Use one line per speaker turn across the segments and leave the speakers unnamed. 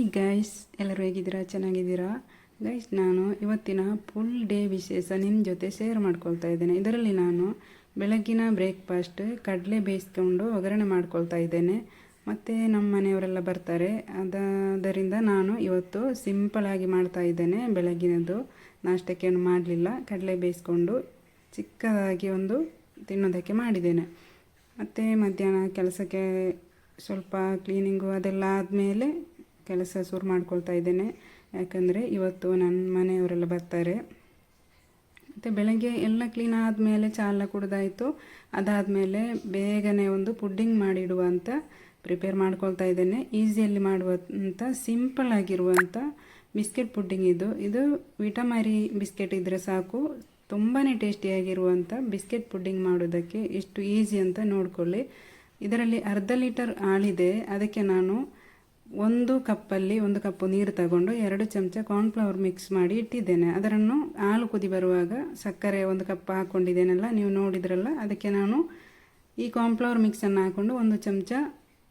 Hi guys ಎಲ್ಲರೂ ಹೇಗಿದ್ದೀರಾ? ಚೆನ್ನಾಗಿದ್ದೀರಾ? ಗೈಸ್ ನಾನು ಇವತ್ತಿನ ಫುಲ್ ಡೇ ವಿಶೇಷ ನಿಮ್ಮ ಜೊತೆ ಶೇರ್ ಮಾಡ್ಕೊಳ್ತಾ ಇದ್ದೇನೆ. ಇದರಲ್ಲಿ ನಾನು ಬೆಳಗ್ಗಿನ ಬ್ರೇಕ್ಫಾಸ್ಟ್ ಕಡಲೆ ಬೇಯಿಸ್ಕೊಂಡು ಒಗ್ಗರಣೆ ಮಾಡ್ಕೊಳ್ತಾ ಇದ್ದೇನೆ. ಮತ್ತು ನಮ್ಮ ಮನೆಯವರೆಲ್ಲ ಬರ್ತಾರೆ. ಅದರಿಂದ ನಾನು ಇವತ್ತು ಸಿಂಪಲಾಗಿ ಮಾಡ್ತಾ ಇದ್ದೇನೆ. ಬೆಳಗ್ಗಿನದು ನಾಷ್ಟಕ್ಕೆ ಏನು ಮಾಡಲಿಲ್ಲ. ಕಡಲೆ ಬೇಯಿಸ್ಕೊಂಡು ಚಿಕ್ಕದಾಗಿ ಒಂದು ತಿನ್ನೋದಕ್ಕೆ ಮಾಡಿದ್ದೇನೆ. ಮತ್ತು ಮಧ್ಯಾಹ್ನ ಕೆಲಸಕ್ಕೆ ಸ್ವಲ್ಪ ಕ್ಲೀನಿಂಗು ಅದೆಲ್ಲ ಆದಮೇಲೆ ಕೆಲಸ ಶುರು ಮಾಡ್ಕೊಳ್ತಾ ಇದ್ದೇನೆ. ಯಾಕಂದರೆ ಇವತ್ತು ನನ್ನ ಮನೆಯವರೆಲ್ಲ ಬರ್ತಾರೆ. ಮತ್ತು ಬೆಳಗ್ಗೆ ಎಲ್ಲ ಕ್ಲೀನ್ ಆದಮೇಲೆ ಚಾಲ ಕುಡ್ದಾಯಿತು. ಅದಾದಮೇಲೆ ಬೇಗನೆ ಒಂದು ಪುಡ್ಡಿಂಗ್ ಮಾಡಿಡುವ ಅಂತ ಪ್ರಿಪೇರ್ ಮಾಡ್ಕೊಳ್ತಾ ಇದ್ದೇನೆ. ಈಸಿಯಲ್ಲಿ ಮಾಡುವಂಥ ಸಿಂಪಲ್ ಆಗಿರುವಂಥ ಬಿಸ್ಕೆಟ್ ಪುಡ್ಡಿಂಗ್ ಇದು. ಇದು ವಿಟಮರಿ ಬಿಸ್ಕೆಟ್ ಇದ್ದರೆ ಸಾಕು. ತುಂಬಾ ಟೇಸ್ಟಿಯಾಗಿರುವಂಥ ಬಿಸ್ಕೆಟ್ ಪುಡ್ಡಿಂಗ್ ಮಾಡೋದಕ್ಕೆ ಎಷ್ಟು ಈಸಿ ಅಂತ ನೋಡಿಕೊಳ್ಳಿ. ಇದರಲ್ಲಿ ಅರ್ಧ ಲೀಟರ್ ಹಾಲಿದೆ. ಅದಕ್ಕೆ ನಾನು ಒಂದು ಕಪ್ಪಲ್ಲಿ ಒಂದು ಕಪ್ಪು ನೀರು ತಗೊಂಡು ಎರಡು ಚಮಚ ಕಾರ್ನ್ಫ್ಲವರ್ ಮಿಕ್ಸ್ ಮಾಡಿ ಇಟ್ಟಿದ್ದೇನೆ. ಅದರನ್ನು ಹಾಲು ಕುದಿ ಬರುವಾಗ ಸಕ್ಕರೆ ಒಂದು ಕಪ್ ಹಾಕ್ಕೊಂಡಿದ್ದೇನಲ್ಲ ನೀವು ನೋಡಿದ್ರಲ್ಲ, ಅದಕ್ಕೆ ನಾನು ಈ ಕಾರ್ನ್ಫ್ಲವರ್ ಮಿಕ್ಸನ್ನು ಹಾಕ್ಕೊಂಡು ಒಂದು ಚಮಚ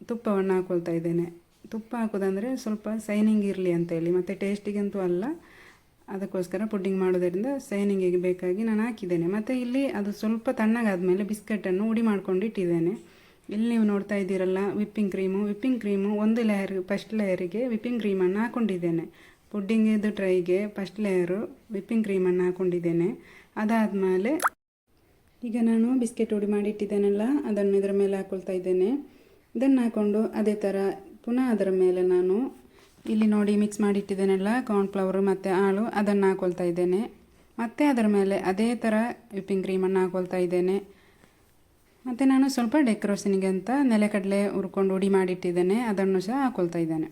ತುಪ್ಪವನ್ನು ಹಾಕೊಳ್ತಾ ಇದ್ದೇನೆ. ತುಪ್ಪ ಹಾಕೋದಂದರೆ ಸ್ವಲ್ಪ ಸೈನಿಂಗ್ ಇರಲಿ ಅಂತೇಳಿ, ಮತ್ತು ಟೇಸ್ಟಿಗಂತೂ ಅಲ್ಲ. ಅದಕ್ಕೋಸ್ಕರ ಪುಡ್ಡಿಂಗ್ ಮಾಡೋದರಿಂದ ಸೈನಿಂಗಿಗೆ ಬೇಕಾಗಿ ನಾನು ಹಾಕಿದ್ದೇನೆ. ಮತ್ತು ಇಲ್ಲಿ ಅದು ಸ್ವಲ್ಪ ತಣ್ಣಗಾದ ಮೇಲೆ ಬಿಸ್ಕೆಟನ್ನು ಉಡಿ ಮಾಡ್ಕೊಂಡು ಇಟ್ಟಿದ್ದೇನೆ. ಇಲ್ಲಿ ನೀವು ನೋಡ್ತಾ ಇದ್ದೀರಲ್ಲ ವಿಪ್ಪಿಂಗ್ ಕ್ರೀಮು ವಿಪ್ಪಿಂಗ್ ಕ್ರೀಮು ಒಂದು ಲೇಯರ್ ಫಸ್ಟ್ ಲೇಯರಿಗೆ ವಿಪ್ಪಿಂಗ್ ಕ್ರೀಮನ್ನು ಹಾಕ್ಕೊಂಡಿದ್ದೇನೆ ಪುಡ್ಡಿಂಗಿದು ಟ್ರೈಗೆ ಫಸ್ಟ್ ಲೇಯರು ವಿಪ್ಪಿಂಗ್ ಕ್ರೀಮನ್ನು ಹಾಕ್ಕೊಂಡಿದ್ದೇನೆ ಅದಾದಮೇಲೆ ಈಗ ನಾನು ಬಿಸ್ಕೆಟ್ ಉಡಿ ಮಾಡಿಟ್ಟಿದ್ದೇನಲ್ಲ, ಅದನ್ನು ಇದರ ಮೇಲೆ ಹಾಕ್ಕೊಳ್ತಾ ಇದ್ದೇನೆ. ಇದನ್ನು ಹಾಕ್ಕೊಂಡು ಅದೇ ಥರ ಪುನಃ ಅದರ ಮೇಲೆ ನಾನು ಇಲ್ಲಿ ನೋಡಿ ಮಿಕ್ಸ್ ಮಾಡಿಟ್ಟಿದ್ದೇನಲ್ಲ ಕಾರ್ನ್ಫ್ಲವರು ಮತ್ತು ಹಾಳು ಅದನ್ನು ಹಾಕ್ಕೊಳ್ತಾ ಇದ್ದೇನೆ. ಮತ್ತು ಅದರ ಮೇಲೆ ಅದೇ ಥರ ವಿಪ್ಪಿಂಗ್ ಕ್ರೀಮನ್ನು ಹಾಕ್ಕೊಳ್ತಾ ಇದ್ದೇನೆ. ಮತ್ತು ನಾನು ಸ್ವಲ್ಪ ಡೆಕೋರೇಷನಿಗೆ ಅಂತ ನೆಲೆಕಡಲೆ ಹುರ್ಕೊಂಡು ಉಡಿ ಮಾಡಿಟ್ಟಿದ್ದೇನೆ, ಅದನ್ನು ಸಹ ಹಾಕೊಳ್ತಾ ಇದ್ದೇನೆ.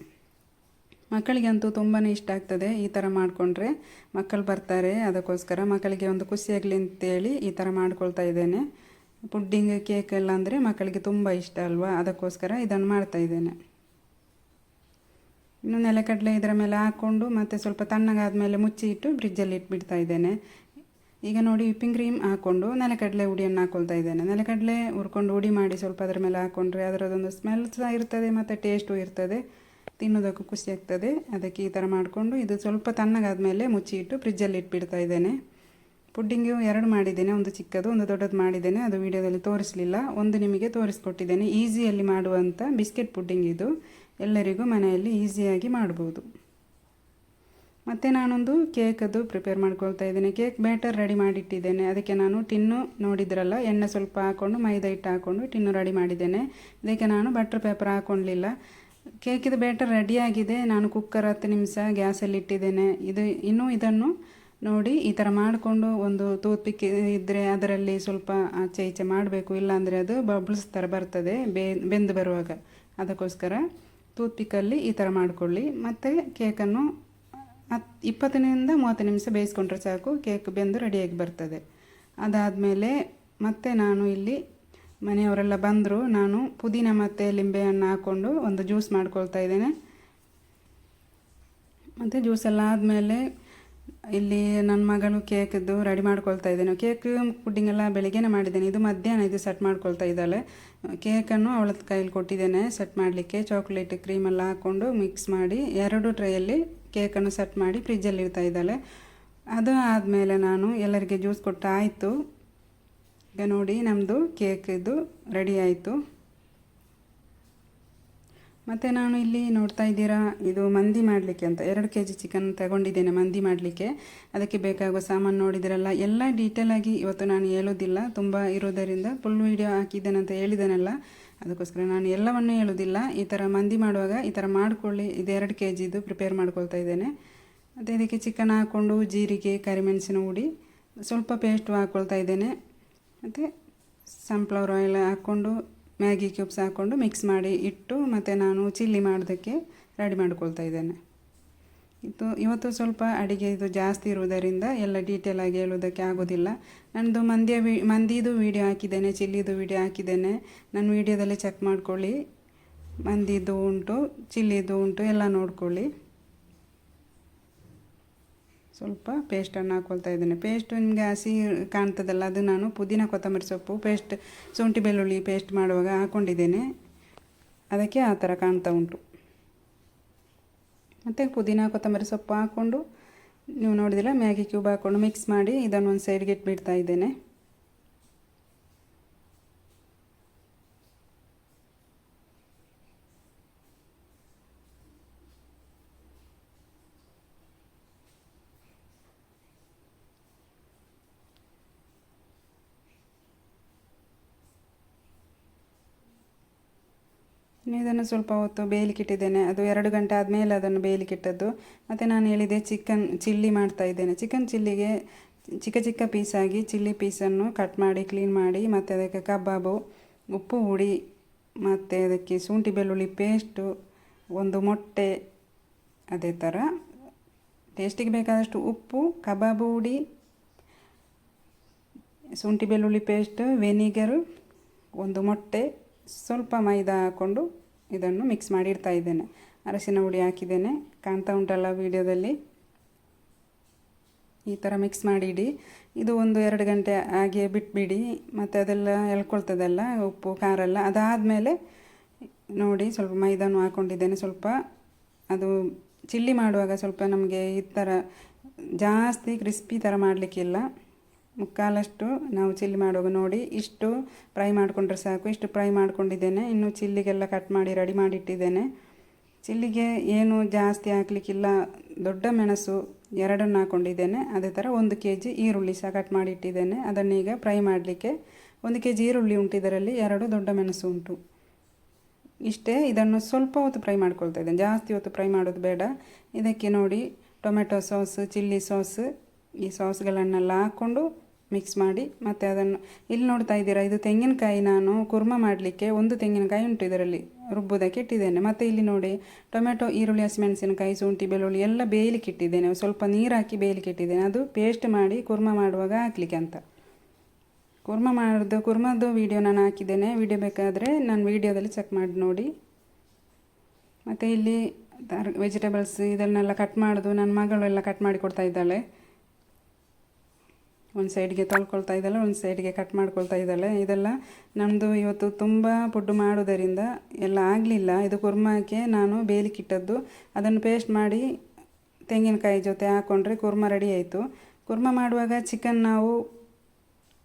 ಮಕ್ಕಳಿಗಂತೂ ತುಂಬಾ ಇಷ್ಟ ಆಗ್ತದೆ ಈ ಥರ ಮಾಡಿಕೊಂಡ್ರೆ. ಮಕ್ಕಳು ಬರ್ತಾರೆ, ಅದಕ್ಕೋಸ್ಕರ ಮಕ್ಕಳಿಗೆ ಒಂದು ಖುಷಿಯಾಗಲಿ ಅಂತೇಳಿ ಈ ಥರ ಮಾಡ್ಕೊಳ್ತಾ ಇದ್ದೇನೆ. ಪುಡ್ಡಿಂಗ್, ಕೇಕ್ ಎಲ್ಲ ಅಂದರೆ ಮಕ್ಕಳಿಗೆ ತುಂಬ ಇಷ್ಟ ಅಲ್ವಾ, ಅದಕ್ಕೋಸ್ಕರ ಇದನ್ನು ಮಾಡ್ತಾ ಇದ್ದೇನೆ. ಇನ್ನು ನೆಲೆಕಡಲೆ ಇದರ ಮೇಲೆ ಹಾಕ್ಕೊಂಡು ಮತ್ತು ಸ್ವಲ್ಪ ತಣ್ಣಗಾದ ಮೇಲೆ ಮುಚ್ಚಿ ಇಟ್ಟು ಫ್ರಿಜ್ಜಲ್ಲಿ ಇಟ್ಬಿಡ್ತಾ ಇದ್ದೇನೆ. ಈಗ ನೋಡಿ ವಿಪ್ಪಿಂಗ್ ಕ್ರೀಮ್ ಹಾಕ್ಕೊಂಡು ನೆಲಕಡಲೆ ಹುಡಿಯನ್ನು ಹಾಕೊಳ್ತಾ ಇದ್ದೇನೆ. ನೆಲಕಡಲೆ ಹುರ್ಕೊಂಡು ಹುಡಿ ಮಾಡಿ ಸ್ವಲ್ಪ ಅದರ ಮೇಲೆ ಹಾಕ್ಕೊಂಡ್ರೆ ಅದರದೊಂದು ಸ್ಮೆಲ್ ಸಹ ಇರ್ತದೆ ಮತ್ತು ಟೇಸ್ಟು ಇರ್ತದೆ. ತಿನ್ನೋದಕ್ಕೂ ಖುಷಿ ಆಗ್ತದೆ. ಅದಕ್ಕೆ ಈ ಥರ ಮಾಡಿಕೊಂಡು ಇದು ಸ್ವಲ್ಪ ತಣ್ಣಗಾದ ಮೇಲೆ ಮುಚ್ಚಿ ಇಟ್ಟು ಫ್ರಿಜ್ಜಲ್ಲಿ ಇಟ್ಬಿಡ್ತಾ ಇದ್ದೇನೆ. ಪುಡ್ಡಿಂಗು ಎರಡು ಮಾಡಿದ್ದೇನೆ, ಒಂದು ಚಿಕ್ಕದು, ಒಂದು ದೊಡ್ಡದು ಮಾಡಿದ್ದೇನೆ. ಅದು ವಿಡಿಯೋದಲ್ಲಿ ತೋರಿಸಲಿಲ್ಲ. ಒಂದು ನಿಮಗೆ ತೋರಿಸ್ಕೊಟ್ಟಿದ್ದೇನೆ. ಈಸಿಯಲ್ಲಿ ಮಾಡುವಂಥ ಬಿಸ್ಕೆಟ್ ಪುಡ್ಡಿಂಗ್ ಇದು. ಎಲ್ಲರಿಗೂ ಮನೆಯಲ್ಲಿ ಈಸಿಯಾಗಿ ಮಾಡ್ಬೋದು. ಮತ್ತು ನಾನೊಂದು ಕೇಕದು ಪ್ರಿಪೇರ್ ಮಾಡ್ಕೊಳ್ತಾ ಇದ್ದೇನೆ. ಕೇಕ್ ಬ್ಯಾಟರ್ ರೆಡಿ ಮಾಡಿಟ್ಟಿದ್ದೇನೆ. ಅದಕ್ಕೆ ನಾನು ಟಿನ್ನು ನೋಡಿದ್ರಲ್ಲ, ಎಣ್ಣೆ ಸ್ವಲ್ಪ ಹಾಕ್ಕೊಂಡು ಮೈದಾ ಹಿಟ್ಟು ಹಾಕ್ಕೊಂಡು ಟಿನ್ನು ರೆಡಿ ಮಾಡಿದ್ದೇನೆ. ಇದಕ್ಕೆ ನಾನು ಬಟ್ರ್ ಪೇಪರ್ ಹಾಕ್ಕೊಳ್ಳಿಲ್ಲ ಕೇಕಿದು ಬ್ಯಾಟರ್ ರೆಡಿಯಾಗಿದೆ ನಾನು ಕುಕ್ಕರ್ ಹತ್ತು ನಿಮಿಷ ಗ್ಯಾಸಲ್ಲಿ ಇಟ್ಟಿದ್ದೇನೆ. ಇದು ಇನ್ನೂ ಇದನ್ನು ನೋಡಿ ಈ ಥರ ಮಾಡಿಕೊಂಡು ಒಂದು ತೂತ್ ಇದ್ದರೆ ಅದರಲ್ಲಿ ಸ್ವಲ್ಪ ಆಚೆ ಈಚೆ ಮಾಡಬೇಕು. ಇಲ್ಲಾಂದರೆ ಅದು ಬಬ್ಲ್ಸ್ ಥರ ಬರ್ತದೆ ಬೆಂದು ಬರುವಾಗ. ಅದಕ್ಕೋಸ್ಕರ ಟೂತ್ ಈ ಥರ ಮಾಡಿಕೊಳ್ಳಿ. ಮತ್ತು ಕೇಕನ್ನು ಹತ್ತು ಇಪ್ಪತ್ತರಿಂದ ಮೂವತ್ತು ನಿಮಿಷ ಬೇಯಿಸ್ಕೊಂಡ್ರೆ ಸಾಕು, ಕೇಕ್ ಬೆಂದು ರೆಡಿಯಾಗಿ ಬರ್ತದೆ. ಅದಾದಮೇಲೆ ಮತ್ತೆ ನಾನು ಇಲ್ಲಿ ಮನೆಯವರೆಲ್ಲ ಬಂದರು, ನಾನು ಪುದೀನ ಮತ್ತು ಲಿಂಬೆಹಣ್ಣು ಹಾಕ್ಕೊಂಡು ಒಂದು ಜ್ಯೂಸ್ ಮಾಡ್ಕೊಳ್ತಾ ಇದ್ದೇನೆ. ಮತ್ತು ಜ್ಯೂಸೆಲ್ಲ ಆದಮೇಲೆ ಇಲ್ಲಿ ನನ್ನ ಮಗಳು ಕೇಕದ್ದು ರೆಡಿ ಮಾಡ್ಕೊಳ್ತಾ ಇದ್ದೇನೆ. ಕೇಕ್ ಪುಡ್ಡಿಂಗ್ ಎಲ್ಲ ಬೆಳಿಗ್ಗೆನೇ ಮಾಡಿದ್ದೇನೆ. ಇದು ಮಧ್ಯಾಹ್ನ ಇದು ಸೆಟ್ ಮಾಡ್ಕೊಳ್ತಾ ಇದ್ದಾಳೆ. ಕೇಕನ್ನು ಅವಳ ಕೈಯಲ್ಲಿ ಕೊಟ್ಟಿದ್ದೇನೆ. ಸೆಟ್ ಮಾಡಲಿಕ್ಕೆ ಚಾಕ್ಲೇಟ್ ಕ್ರೀಮೆಲ್ಲ ಹಾಕ್ಕೊಂಡು ಮಿಕ್ಸ್ ಮಾಡಿ ಎರಡು ಟ್ರೈಯಲ್ಲಿ ಕೇಕನ್ನು ಸೆಟ್ ಮಾಡಿ ಫ್ರಿಜ್ಜಲ್ಲಿ ಇಡ್ತಾ ಇದ್ದಾಳೆ. ಅದು ಆದಮೇಲೆ ನಾನು ಎಲ್ಲರಿಗೆ ಜ್ಯೂಸ್ ಕೊಟ್ಟು ಆಯಿತು ಈಗ ನೋಡಿ ನಮ್ಮದು ಕೇಕ್ ಇದು ರೆಡಿ ಆಯಿತು. ಮತ್ತು ನಾನು ಇಲ್ಲಿ ನೋಡ್ತಾ ಇದ್ದೀರಾ, ಇದು ಮಂದಿ ಮಾಡಲಿಕ್ಕೆ ಅಂತ. ಎರಡು ಕೆ ಜಿ ಚಿಕನ್ ತಗೊಂಡಿದ್ದೇನೆ ಮಂದಿ ಮಾಡಲಿಕ್ಕೆ. ಅದಕ್ಕೆ ಬೇಕಾಗುವ ಸಾಮಾನು ನೋಡಿದಿರಲ್ಲ, ಎಲ್ಲ ಡೀಟೇಲಾಗಿ ಇವತ್ತು ನಾನು ಹೇಳೋದಿಲ್ಲ. ತುಂಬ ಇರೋದರಿಂದ ಫುಲ್ ವೀಡಿಯೋ ಹಾಕಿದ್ದೇನೆ ಅಂತ ಹೇಳಿದ್ದೇನಲ್ಲ ಅದಕ್ಕೋಸ್ಕರ ನಾನು ಎಲ್ಲವನ್ನೂ ಹೇಳೋದಿಲ್ಲ ಈ ಥರ ಮಂದಿ ಮಾಡುವಾಗ ಈ ಥರ ಮಾಡಿಕೊಳ್ಳಿ. ಇದು ಎರಡು ಕೆ ಜಿದು ಪ್ರಿಪೇರ್ ಮಾಡ್ಕೊಳ್ತಾ ಇದ್ದೇನೆ. ಮತ್ತು ಇದಕ್ಕೆ ಚಿಕನ್ ಹಾಕ್ಕೊಂಡು ಜೀರಿಗೆ, ಕರಿಮೆಣಸಿನ ಹುಡಿ, ಸ್ವಲ್ಪ ಪೇಸ್ಟ್ ಹಾಕ್ಕೊಳ್ತಾ ಇದ್ದೇನೆ. ಮತ್ತು ಸನ್ಫ್ಲವರ್ ಆಯಿಲ್ ಹಾಕ್ಕೊಂಡು ಮ್ಯಾಗಿ ಕ್ಯೂಬ್ಸ್ ಹಾಕ್ಕೊಂಡು ಮಿಕ್ಸ್ ಮಾಡಿ ಇಟ್ಟು ಮತ್ತು ನಾನು ಚಿಲ್ಲಿ ಮಾಡೋದಕ್ಕೆ ರೆಡಿ ಮಾಡ್ಕೊಳ್ತಾ ಇದ್ದೇನೆ. ಇದು ಇವತ್ತು ಸ್ವಲ್ಪ ಅಡುಗೆ ಇದು ಜಾಸ್ತಿ ಇರುವುದರಿಂದ ಎಲ್ಲ ಡೀಟೇಲ್ ಆಗಿ ಹೇಳೋದಕ್ಕೆ ಆಗೋದಿಲ್ಲ. ನನ್ನದು ಮಂದಿಯ ವಿ, ಮಂದಿದು ವೀಡಿಯೋ ಹಾಕಿದ್ದೇನೆ, ಚಿಲ್ಲಿದು ವೀಡಿಯೋ ಹಾಕಿದ್ದೇನೆ. ನನ್ನ ವೀಡಿಯೋದಲ್ಲಿ ಚೆಕ್ ಮಾಡ್ಕೊಳ್ಳಿ. ಮಂದಿದು ಉಂಟು, ಚಿಲ್ಲಿದು ಉಂಟು, ಎಲ್ಲ ನೋಡ್ಕೊಳ್ಳಿ. ಸ್ವಲ್ಪ ಪೇಸ್ಟನ್ನು ಹಾಕ್ಕೊಳ್ತಾ ಇದ್ದೇನೆ. ಪೇಸ್ಟ್ ನಿಮಗೆ ಹಸಿ ಕಾಣ್ತದಲ್ಲ, ಅದು ನಾನು ಪುದೀನ ಕೊತ್ತಂಬರಿ ಸೊಪ್ಪು ಪೇಸ್ಟ್ ಶುಂಠಿ ಬೆಳ್ಳುಳ್ಳಿ ಪೇಸ್ಟ್ ಮಾಡುವಾಗ ಹಾಕ್ಕೊಂಡಿದ್ದೇನೆ ಅದಕ್ಕೆ ಆ ಥರ ಕಾಣ್ತಾ ಉಂಟು. ಮತ್ತು ಪುದೀನ ಕೊತ್ತಂಬರಿ ಸೊಪ್ಪು ಹಾಕ್ಕೊಂಡು, ನೀವು ನೋಡಿದಿಲ್ಲ ಮ್ಯಾಗಿ ಕ್ಯೂಬ್ ಹಾಕ್ಕೊಂಡು ಮಿಕ್ಸ್ ಮಾಡಿ ಇದನ್ನು ಒಂದು ಸೈಡ್ಗೆ ಇಟ್ಬಿಡ್ತಾ ಇದ್ದೇನೆ. ಇದನ್ನು ಸ್ವಲ್ಪ ಹೊತ್ತು ಬೇಯಲಿಕ್ಕೆ ಇಟ್ಟಿದ್ದೇನೆ ಅದು ಎರಡು ಗಂಟೆ ಆದಮೇಲೆ ಅದನ್ನು ಬೇಯಲಿಕ್ಕೆ ಇಟ್ಟದ್ದು ಮತ್ತು ನಾನು ಹೇಳಿದೆ ಚಿಕನ್ ಚಿಲ್ಲಿ ಮಾಡ್ತಾ ಇದ್ದೇನೆ. ಚಿಕನ್ ಚಿಲ್ಲಿಗೆ ಚಿಕ್ಕ ಚಿಕ್ಕ ಪೀಸಾಗಿ ಚಿಲ್ಲಿ ಪೀಸನ್ನು ಕಟ್ ಮಾಡಿ ಕ್ಲೀನ್ ಮಾಡಿ, ಮತ್ತು ಅದಕ್ಕೆ ಕಬಾಬು, ಉಪ್ಪು, ಹುಡಿ, ಮತ್ತು ಅದಕ್ಕೆ ಶುಂಠಿ, ಬೆಳ್ಳುಳ್ಳಿ ಪೇಸ್ಟು ಒಂದು ಮೊಟ್ಟೆ, ಅದೇ ಥರ. ಟೇಸ್ಟಿಗೆ ಬೇಕಾದಷ್ಟು ಉಪ್ಪು, ಕಬಾಬು, ಹುಡಿ, ಶುಂಠಿ, ಬೆಳ್ಳುಳ್ಳಿ ಪೇಸ್ಟ್ ವೆನಿಗರು ಒಂದು ಮೊಟ್ಟೆ ಸ್ವಲ್ಪ ಮೈದಾ ಹಾಕ್ಕೊಂಡು ಇದನ್ನು ಮಿಕ್ಸ್ ಮಾಡಿರ್ತಾ ಇದ್ದೇನೆ. ಅರಸಿನ ಹುಡಿ ಹಾಕಿದ್ದೇನೆ. ಕಾಣ್ತಾ ಉಂಟಲ್ಲ ವೀಡಿಯೋದಲ್ಲಿ? ಈ ಥರ ಮಿಕ್ಸ್ ಮಾಡಿಡಿ. ಇದು ಒಂದು ಎರಡು ಗಂಟೆ ಹಾಗೆ ಬಿಟ್ಬಿಡಿ. ಮತ್ತು ಅದೆಲ್ಲ ಎಳ್ಕೊಳ್ತದಲ್ಲ, ಉಪ್ಪು, ಖಾರ ಎಲ್ಲ. ಅದಾದಮೇಲೆ ನೋಡಿ ಸ್ವಲ್ಪ ಮೈದಾನು ಹಾಕ್ಕೊಂಡಿದ್ದೇನೆ ಸ್ವಲ್ಪ ಅದು ಚಿಲ್ಲಿ ಮಾಡುವಾಗ ಸ್ವಲ್ಪ ನಮಗೆ ಈ ಥರ ಜಾಸ್ತಿ ಕ್ರಿಸ್ಪಿ ಥರ ಮಾಡಲಿಕ್ಕಿಲ್ಲ. ಮುಕ್ಕಾಲಷ್ಟು ನಾವು ಚಿಲ್ಲಿ ಮಾಡುವಾಗ ನೋಡಿ, ಇಷ್ಟು ಫ್ರೈ ಮಾಡಿಕೊಂಡ್ರೆ ಸಾಕು, ಇಷ್ಟು ಫ್ರೈ ಮಾಡಿಕೊಂಡಿದ್ದೇನೆ, ಇನ್ನು ಚಿಲ್ಲಿಗೆಲ್ಲ ಕಟ್ ಮಾಡಿ ರೆಡಿ ಮಾಡಿಟ್ಟಿದ್ದೇನೆ. ಚಿಲ್ಲಿಗೆ ಏನು ಜಾಸ್ತಿ ಹಾಕಲಿಕ್ಕಿಲ್ಲ, ದೊಡ್ಡ ಮೆಣಸು ಎರಡನ್ನು ಹಾಕ್ಕೊಂಡಿದ್ದೇನೆ ಅದೇ ಥರ ಒಂದು ಕೆ ಜಿ ಈರುಳ್ಳಿ ಸಹ ಕಟ್ ಮಾಡಿಟ್ಟಿದ್ದೇನೆ. ಅದನ್ನೀಗ ಫ್ರೈ ಮಾಡಲಿಕ್ಕೆ ಒಂದು ಕೆ ಜಿ ಈರುಳ್ಳಿ ಉಂಟು, ಇದರಲ್ಲಿ ಎರಡು ದೊಡ್ಡ ಮೆಣಸು ಉಂಟು. ಇಷ್ಟೇ, ಇದನ್ನು ಸ್ವಲ್ಪ ಹೊತ್ತು ಫ್ರೈ ಮಾಡ್ಕೊಳ್ತಾ ಇದ್ದೇನೆ. ಜಾಸ್ತಿ ಹೊತ್ತು ಫ್ರೈ ಮಾಡೋದು ಬೇಡ. ಇದಕ್ಕೆ ನೋಡಿ ಟೊಮೆಟೊ ಸಾಸ್, ಚಿಲ್ಲಿ ಸಾಸ್, ಈ ಸಾಸ್ಗಳನ್ನೆಲ್ಲ ಹಾಕ್ಕೊಂಡು ಮಿಕ್ಸ್ ಮಾಡಿ, ಮತ್ತು ಅದನ್ನು, ಇಲ್ಲಿ ನೋಡ್ತಾ ಇದ್ದೀರಾ, ಇದು ತೆಂಗಿನಕಾಯಿ ನಾನು ಕುರ್ಮ ಮಾಡಲಿಕ್ಕೆ ಒಂದು ತೆಂಗಿನಕಾಯಿ ಉಂಟು ಇದರಲ್ಲಿ ರುಬ್ಬುದಕ್ಕೆ ಇಟ್ಟಿದ್ದೇನೆ. ಮತ್ತು ಇಲ್ಲಿ ನೋಡಿ, ಟೊಮೆಟೊ, ಈರುಳ್ಳಿ, ಹಸಿಮೆಣಸಿನಕಾಯಿ, ಶುಂಠಿ, ಬೆಳ್ಳುಳ್ಳಿ ಎಲ್ಲ ಬೇಯಲಿಕ್ಕೆ ಇಟ್ಟಿದ್ದೇನೆ. ಸ್ವಲ್ಪ ನೀರು ಹಾಕಿ ಬೇಯಲಿಕ್ಕೆ ಇಟ್ಟಿದ್ದೇನೆ. ಅದು ಪೇಸ್ಟ್ ಮಾಡಿ ಕುರ್ಮ ಮಾಡುವಾಗ ಹಾಕಲಿಕ್ಕೆ ಅಂತ. ಕುರ್ಮ ಮಾಡೋದು, ಕುರ್ಮದ್ದು ವೀಡಿಯೋ ನಾನು ಹಾಕಿದ್ದೇನೆ. ವೀಡಿಯೋ ಬೇಕಾದರೆ ನಾನು ವೀಡಿಯೋದಲ್ಲಿ ಚೆಕ್ ಮಾಡಿ ನೋಡಿ. ಮತ್ತು ಇಲ್ಲಿ ವೆಜಿಟೇಬಲ್ಸ್ ಇದನ್ನೆಲ್ಲ ಕಟ್ ಮಾಡೋದು ನನ್ನ ಮಗಳು ಎಲ್ಲ ಕಟ್ ಮಾಡಿ ಕೊಡ್ತಾ ಇದ್ದಾಳೆ. ಒಂದು ಸೈಡ್ಗೆ ತೊಳ್ಕೊಳ್ತಾ ಇದ್ದಾಳೆ, ಒಂದು ಸೈಡ್ಗೆ ಕಟ್ ಮಾಡ್ಕೊಳ್ತಾ ಇದ್ದಾಳೆ. ಇದೆಲ್ಲ ನಮ್ಮದು ಇವತ್ತು ತುಂಬ ಫುಡ್ಡು ಮಾಡೋದರಿಂದ ಎಲ್ಲ ಆಗಲಿಲ್ಲ. ಇದು ಕುರ್ಮಕ್ಕೆ ನಾನು ಬೇಲಿಕ್ಕಿಟ್ಟದ್ದು ಅದನ್ನು ಪೇಸ್ಟ್ ಮಾಡಿ ತೆಂಗಿನಕಾಯಿ ಜೊತೆ ಹಾಕ್ಕೊಂಡ್ರೆ ಕುರ್ಮ ರೆಡಿ ಆಯಿತು. ಕುರ್ಮ ಮಾಡುವಾಗ ಚಿಕನ್ ನಾವು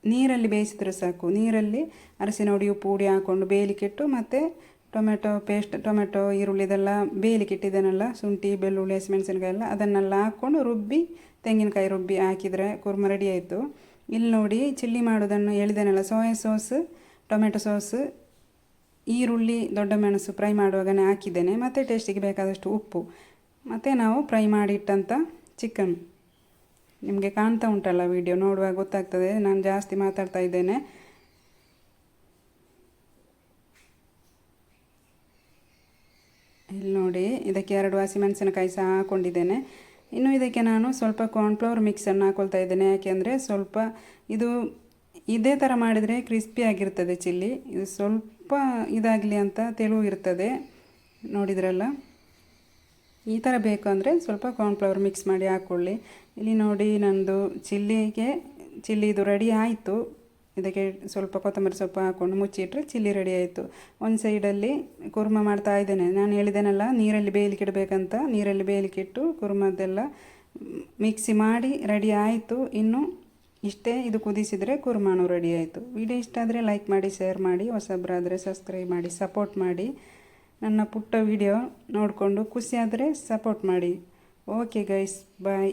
ನೀರಲ್ಲಿ ಬೇಯಿಸಿದ್ರೆ ಸಾಕು. ನೀರಲ್ಲಿ ಅರಸಿನ ಹುಡಿ, ಉಪ್ಪು, ಹುಡಿ ಹಾಕ್ಕೊಂಡು ಬೇಲಿಕ್ಕಿಟ್ಟು ಮತ್ತು ಟೊಮೆಟೊ ಪೇಸ್ಟ್ ಟೊಮೆಟೊ, ಈರುಳ್ಳಿ ಇದೆಲ್ಲ ಬೇಯಲಿಕ್ಕೆ ಇಟ್ಟಿದ್ದೇನಲ್ಲ, ಶುಂಠಿ, ಬೆಳ್ಳುಳ್ಳಿ ಹಸಿಮೆಣಸಿನ್ಕಾಯಿ ಎಲ್ಲ ಅದನ್ನೆಲ್ಲ ಹಾಕ್ಕೊಂಡು ರುಬ್ಬಿ ತೆಂಗಿನಕಾಯಿ ರುಬ್ಬಿ ಹಾಕಿದರೆ ಕುರ್ಮ ರೆಡಿ ಆಯಿತು. ಇಲ್ಲಿ ನೋಡಿ, ಚಿಲ್ಲಿ ಮಾಡೋದನ್ನು ಹೇಳಿದನಲ್ಲ ಸೋಯಾ ಸಾಸ್ ಟೊಮೆಟೊ ಸಾಸ್ ಈರುಳ್ಳಿ, ದೊಡ್ಡ ಮೆಣಸು ಫ್ರೈ ಮಾಡುವಾಗನೇ ಹಾಕಿದ್ದೇನೆ. ಮತ್ತು ಟೇಸ್ಟಿಗೆ ಬೇಕಾದಷ್ಟು ಉಪ್ಪು. ಮತ್ತು ನಾವು ಫ್ರೈ ಮಾಡಿಟ್ಟಂಥ ಚಿಕನ್ ನಿಮಗೆ ಕಾಣ್ತಾ ಉಂಟಲ್ಲ ವಿಡಿಯೋ ನೋಡುವಾಗ ಗೊತ್ತಾಗ್ತದೆ. ನಾನು ಜಾಸ್ತಿ ಮಾತಾಡ್ತಾ ಇದ್ದೇನೆ. ಇಲ್ಲಿ ನೋಡಿ, ಇದಕ್ಕೆ ಎರಡು ಹಸಿಮೆಣಸಿನಕಾಯಿ ಸಹ ಹಾಕ್ಕೊಂಡಿದ್ದೇನೆ ಇನ್ನು ಇದಕ್ಕೆ ನಾನು ಸ್ವಲ್ಪ ಕಾರ್ನ್ಫ್ಲವರ್ ಮಿಕ್ಸನ್ನು ಹಾಕೊಳ್ತಾ ಇದ್ದೇನೆ. ಯಾಕೆಂದರೆ ಸ್ವಲ್ಪ ಇದು ಇದೇ ಥರ ಮಾಡಿದರೆ ಆಗಿರ್ತದೆ ಚಿಲ್ಲಿ. ಇದು ಸ್ವಲ್ಪ ಇದಾಗಲಿ ಅಂತ ತೆಳು ಇರ್ತದೆ. ನೋಡಿದ್ರಲ್ಲ? ಈ ಥರ ಬೇಕು ಅಂದರೆ ಸ್ವಲ್ಪ ಕಾರ್ನ್ಫ್ಲವರ್ ಮಿಕ್ಸ್ ಮಾಡಿ ಹಾಕ್ಕೊಳ್ಳಿ ಇಲ್ಲಿ ನೋಡಿ ನಂದು ಚಿಲ್ಲಿಗೆ ಚಿಲ್ಲಿ ಇದು ರೆಡಿ ಆಯಿತು. ಇದಕ್ಕೆ ಸ್ವಲ್ಪ ಕೊತ್ತಂಬರಿ ಸೊಪ್ಪು ಹಾಕ್ಕೊಂಡು ಮುಚ್ಚಿಟ್ರೆ ಚಿಲ್ಲಿ ರೆಡಿ ಆಯಿತು. ಒಂದು ಸೈಡಲ್ಲಿ ಕುರ್ಮ ಮಾಡ್ತಾ ಇದ್ದೇನೆ. ನಾನು ಹೇಳಿದ್ದೇನಲ್ಲ, ನೀರಲ್ಲಿ ಬೇಯಲಿಕ್ಕೆ ಇಡಬೇಕಂತ. ನೀರಲ್ಲಿ ಬೇಯಲಿಕ್ಕೆ ಇಟ್ಟು ಕುರ್ಮದ್ದೆಲ್ಲ ಮಿಕ್ಸಿ ಮಾಡಿ ರೆಡಿ ಆಯಿತು. ಇನ್ನು ಇಷ್ಟೇ ಇದು ಕುದಿಸಿದರೆ ಕುರ್ಮಾನು ರೆಡಿ ಆಯಿತು. ವಿಡಿಯೋ ಇಷ್ಟ ಆದರೆ ಲೈಕ್ ಮಾಡಿ ಶೇರ್ ಮಾಡಿ, ಹೊಸಬ್ರಾದರೆ ಸಬ್ಸ್ಕ್ರೈಬ್ ಮಾಡಿ ಸಪೋರ್ಟ್ ಮಾಡಿ. ನನ್ನ ಪುಟ್ಟ ವಿಡಿಯೋ ನೋಡಿಕೊಂಡು ಖುಷಿಯಾದರೆ ಸಪೋರ್ಟ್ ಮಾಡಿ. Okay guys bye